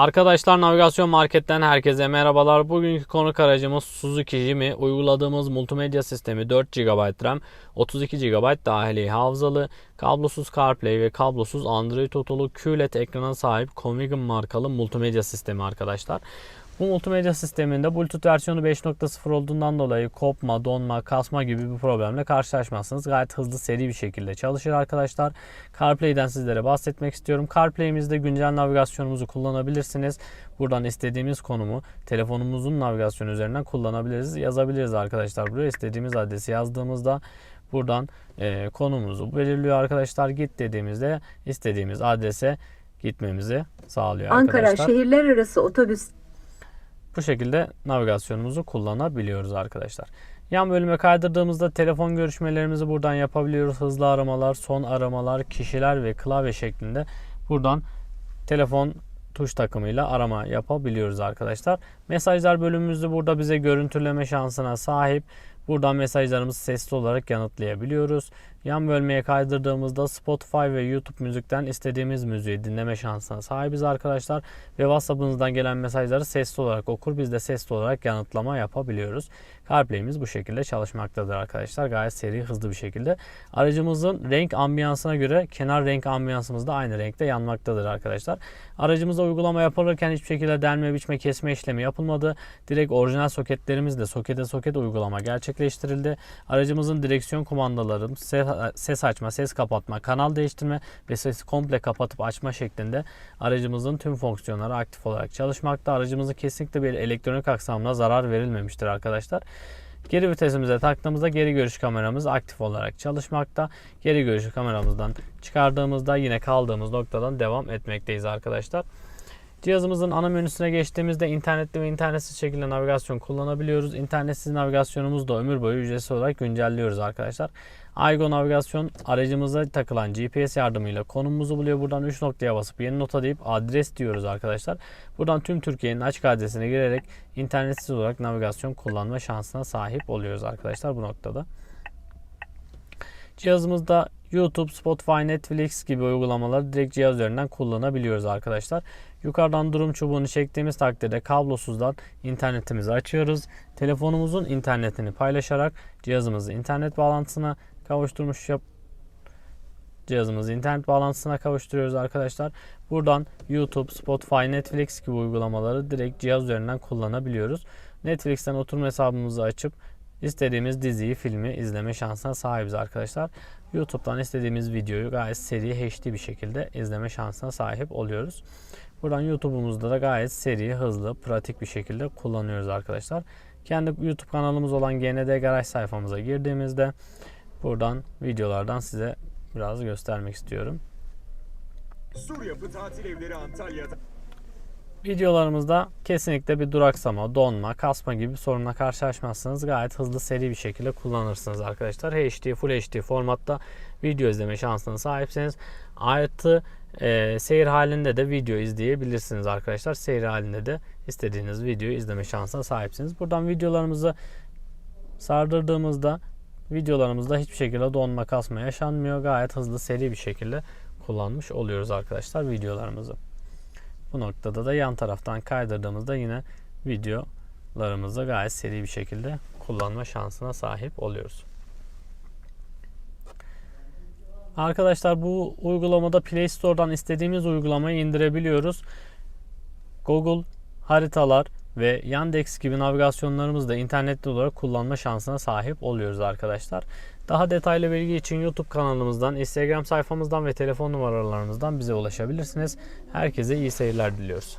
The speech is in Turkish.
Arkadaşlar navigasyon marketten herkese merhabalar. Bugünkü konuk aracımız Suzuki Jimmy. Uyguladığımız multimedya sistemi 4 GB RAM, 32 GB dahili hafızalı, kablosuz CarPlay ve kablosuz Android Auto'lu QLED ekrana sahip Convigon markalı multimedya sistemi arkadaşlar. Bu multimedya sisteminde Bluetooth versiyonu 5.0 olduğundan dolayı kopma, donma, kasma gibi bir problemle karşılaşmazsınız. Gayet hızlı, seri bir şekilde çalışır arkadaşlar. CarPlay'den sizlere bahsetmek istiyorum. CarPlay'imizde güncel navigasyonumuzu kullanabilirsiniz. Buradan istediğimiz konumu telefonumuzun navigasyonu üzerinden kullanabiliriz. Yazabiliriz arkadaşlar. Buraya istediğimiz adresi yazdığımızda buradan e, konumuzu belirliyor arkadaşlar. Git dediğimizde istediğimiz adrese gitmemizi sağlıyor Ankara arkadaşlar. şehirler arası otobüs Bu şekilde navigasyonumuzu kullanabiliyoruz arkadaşlar. Yan bölüme kaydırdığımızda telefon görüşmelerimizi buradan yapabiliyoruz. Hızlı aramalar, son aramalar, kişiler ve klavye şeklinde buradan telefon tuş takımıyla arama yapabiliyoruz arkadaşlar. Mesajlar bölümümüzde burada bize görüntüleme şansına sahip. Buradan mesajlarımızı sesli olarak yanıtlayabiliyoruz. Yan bölmeye kaydırdığımızda Spotify ve YouTube müzikten istediğimiz müziği dinleme şansına sahibiz arkadaşlar. Ve WhatsApp'ınızdan gelen mesajları sesli olarak okur. Biz de sesli olarak yanıtlama yapabiliyoruz. CarPlay'imiz bu şekilde çalışmaktadır arkadaşlar. Gayet seri, hızlı bir şekilde. Aracımızın renk ambiyansına göre kenar renk ambiyansımız da aynı renkte yanmaktadır arkadaşlar. Aracımıza uygulama yapılırken hiçbir şekilde delme, biçme, kesme işlemi yapılmadı. Direkt orijinal soketlerimizle sokete soket uygulama gerçekleştirildi. Aracımızın direksiyon kumandaları, ses, ses açma, ses kapatma, kanal değiştirme ve sesi komple kapatıp açma şeklinde aracımızın tüm fonksiyonları aktif olarak çalışmakta. Aracımızın kesinlikle bir elektronik aksamına zarar verilmemiştir arkadaşlar. Geri vitesimize taktığımızda geri görüş kameramız aktif olarak çalışmakta. Geri görüş kameramızdan çıkardığımızda yine kaldığımız noktadan devam etmekteyiz arkadaşlar. Cihazımızın ana menüsüne geçtiğimizde internetli ve internetsiz şekilde navigasyon kullanabiliyoruz. İnternetsiz navigasyonumuzu da ömür boyu ücretsiz olarak güncelliyoruz arkadaşlar. Aygo navigasyon aracımıza takılan GPS yardımıyla konumumuzu buluyor. Buradan 3 noktaya basıp yeni nota deyip adres diyoruz arkadaşlar. Buradan tüm Türkiye'nin açık adresine girerek internetsiz olarak navigasyon kullanma şansına sahip oluyoruz arkadaşlar bu noktada. Cihazımızda YouTube, Spotify, Netflix gibi uygulamaları direkt cihaz üzerinden kullanabiliyoruz arkadaşlar. Yukarıdan durum çubuğunu çektiğimiz takdirde kablosuzdan internetimizi açıyoruz. Telefonumuzun internetini paylaşarak cihazımızı internet bağlantısına kavuşturmuş yap cihazımızı internet bağlantısına kavuşturuyoruz arkadaşlar. Buradan YouTube, Spotify, Netflix gibi uygulamaları direkt cihaz üzerinden kullanabiliyoruz. Netflix'ten oturma hesabımızı açıp istediğimiz diziyi, filmi izleme şansına sahibiz arkadaşlar. YouTube'dan istediğimiz videoyu gayet seri HD bir şekilde izleme şansına sahip oluyoruz. Buradan YouTube'umuzda da gayet seri, hızlı, pratik bir şekilde kullanıyoruz arkadaşlar. Kendi YouTube kanalımız olan GND Garaj sayfamıza girdiğimizde buradan videolardan size biraz göstermek istiyorum. Sur Yapı Tatil Evleri Antalya'da. Videolarımızda kesinlikle bir duraksama, donma, kasma gibi sorunla karşılaşmazsınız. Gayet hızlı, seri bir şekilde kullanırsınız arkadaşlar. HD, Full HD formatta video izleme şansına sahipseniz artı e, seyir halinde de video izleyebilirsiniz arkadaşlar. Seyir halinde de istediğiniz videoyu izleme şansına sahipsiniz. Buradan videolarımızı sardırdığımızda videolarımızda hiçbir şekilde donma, kasma yaşanmıyor. Gayet hızlı, seri bir şekilde kullanmış oluyoruz arkadaşlar videolarımızı. Bu noktada da yan taraftan kaydırdığımızda yine videolarımızı gayet seri bir şekilde kullanma şansına sahip oluyoruz. Arkadaşlar bu uygulamada Play Store'dan istediğimiz uygulamayı indirebiliyoruz. Google haritalar ve Yandex gibi navigasyonlarımızı da internetli olarak kullanma şansına sahip oluyoruz arkadaşlar. Daha detaylı bilgi için YouTube kanalımızdan, Instagram sayfamızdan ve telefon numaralarımızdan bize ulaşabilirsiniz. Herkese iyi seyirler diliyoruz.